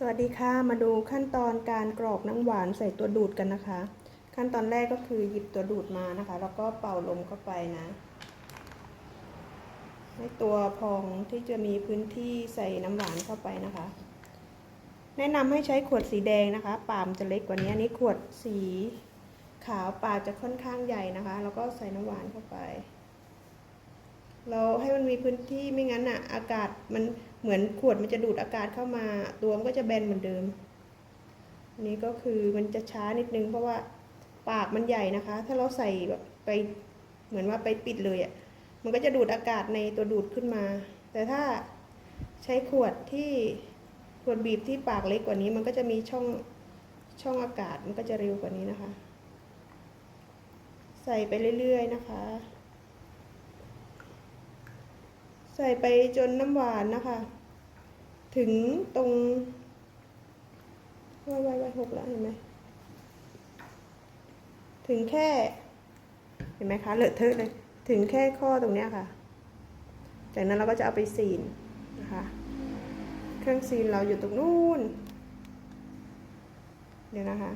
สวัสดีค่ะ มาดูขั้นตอนการกรอกน้ำหวานใส่ตัวดูดกันนะคะ ขั้นตอนแรกก็คือหยิบตัวดูดมานะคะ แล้วก็เป่าลมเข้าไปนะ ให้ตัวพองที่จะมีพื้นที่ใส่น้ำหวานเข้าไปนะคะ แนะนำให้ใช้ขวดสีแดงนะคะ ปามจะเล็กกว่านี้อันนี้ขวดสีขาวปามจะค่อนข้างใหญ่นะคะ แล้วก็ใส่น้ำหวานเข้าไป เราให้มันมีพื้นที่ไม่งั้นอะอากาศมัน เหมือนขวดมันจะดูดอากาศเข้ามา ตัวมันก็จะแบนเหมือนเดิม อันนี้ก็คือมันจะช้านิดนึง เพราะว่าปากมันใหญ่นะคะ ถ้าเราใส่แบบไปเหมือนว่าไปปิดเลยอะ มันก็จะดูดอากาศในตัวดูดขึ้นมา แต่ถ้าใช้ขวดที่ขวดบีบที่ปากเล็กกว่านี้ มันก็จะมีช่องช่องอากาศมันก็จะเร็วกว่านี้นะคะ ใส่ไปเรื่อยๆนะคะ ใส่ไปจนน้ำหวานนะคะ ถึงตรงวายวายวายหกแล้วเห็นไหมถึงแค่ เห็นไหมคะเลอะเทอะเลย ถึงแค่ข้อตรงเนี้ยค่ะ จากนั้นเราก็จะเอาไปซีนนะคะ เครื่องซีนเราอยู่ตรงนู้น เดี๋ยวนะคะ